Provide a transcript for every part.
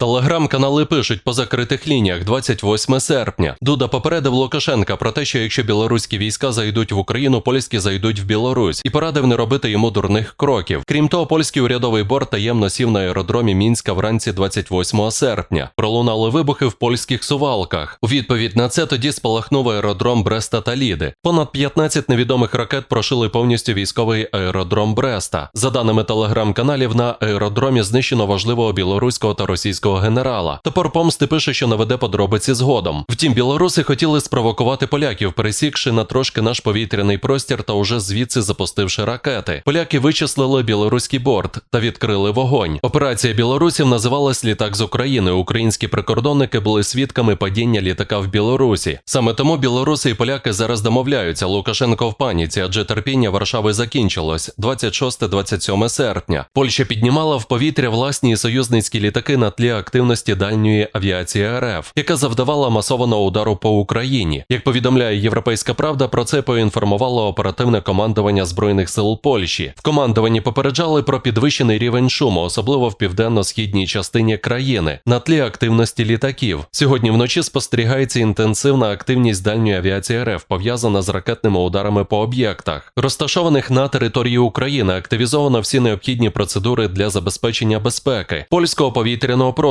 Телеграм-канали пишуть по закритих лініях 28 серпня. Дуда попередив Лукашенка про те, що якщо білоруські війська зайдуть в Україну, польські зайдуть в Білорусь, і порадив не робити йому дурних кроків. Крім того, польський урядовий борт таємно сів на аеродромі Мінська вранці 28 серпня. Пролунали вибухи в польських сувалках. У відповідь на це тоді спалахнув аеродром Бреста та Ліди. Понад 15 невідомих ракет прошили повністю військовий аеродром Бреста. За даними телеграм-каналів, на аеродромі знищено важливого білоруського та російського генерала. Топор помсти пише, що наведе подробиці згодом. Втім, білоруси хотіли спровокувати поляків, пересікши на трошки наш повітряний простір та уже звідси запустивши ракети. Поляки вичислили білоруський борт та відкрили вогонь. Операція білорусів називалась літак з України. Українські прикордонники були свідками падіння літака в Білорусі. Саме тому білоруси і поляки зараз домовляються. Лукашенко в паніці, адже терпіння Варшави закінчилось 26-27 серпня. Польща піднімала в повітря власні союзницькі літаки на тлі активності дальньої авіації РФ, яка завдавала масованого удару по Україні. Як повідомляє Європейська Правда, про це поінформувало оперативне командування збройних сил Польщі. В командуванні попереджали про підвищений рівень шуму, особливо в південно-східній частині країни, на тлі активності літаків. Сьогодні вночі спостерігається інтенсивна активність дальньої авіації РФ, пов'язана з ракетними ударами по об'єктах, розташованих на території України. Активізовано всі необхідні процедури для забезпечення безпеки польського повітряного простору,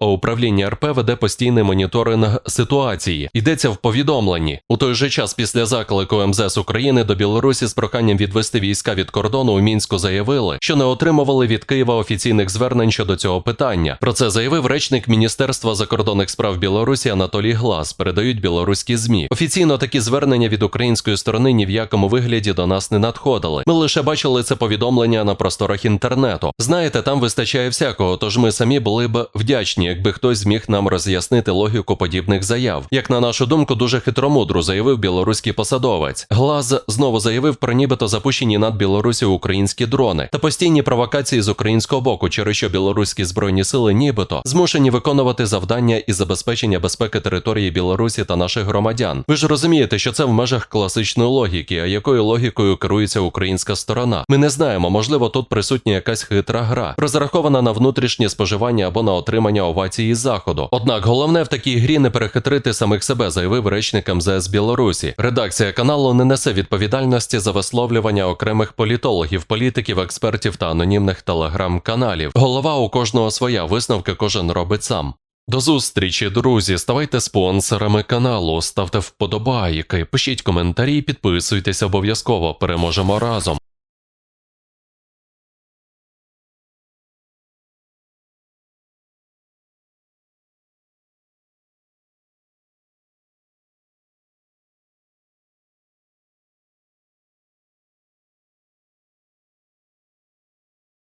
а управління РП веде постійний моніторинг ситуації. Йдеться в повідомленні. У той же час після заклику МЗС України до Білорусі з проханням відвести війська від кордону у мінську заявили, що не отримували від Києва офіційних звернень щодо цього питання. Про це заявив речник Міністерства закордонних справ Білорусі Анатолій Глас. Передають білоруські змі. Офіційно такі звернення від української сторони ні в якому вигляді до нас не надходили. Ми лише бачили це повідомлення на просторах інтернету. Знаєте, там вистачає всякого, тож ми самі були б вдячні, якби хтось зміг нам роз'яснити логіку подібних заяв. Як на нашу думку, дуже хитромудро заявив білоруський посадовець. Глаз знову заявив про нібито запущені над Білорусі українські дрони та постійні провокації з українського боку, через що білоруські збройні сили нібито змушені виконувати завдання із забезпечення безпеки території Білорусі та наших громадян. Ви ж розумієте, що це в межах класичної логіки, а якою логікою керується українська сторона? Ми не знаємо, можливо, тут присутня якась хитра гра, розрахована на внутрішнє споживання або на отримання овації з заходу. Однак головне в такій грі не перехитрити самих себе, заявив речник МЗС Білорусі. Редакція каналу не несе відповідальності за висловлювання окремих політологів, політиків, експертів та анонімних телеграм-каналів. Голова у кожного своя висновки кожен робить сам. До зустрічі, друзі. Ставайте спонсорами каналу, ставте вподобайки, пишіть коментарі, підписуйтесь обов'язково. Переможемо разом.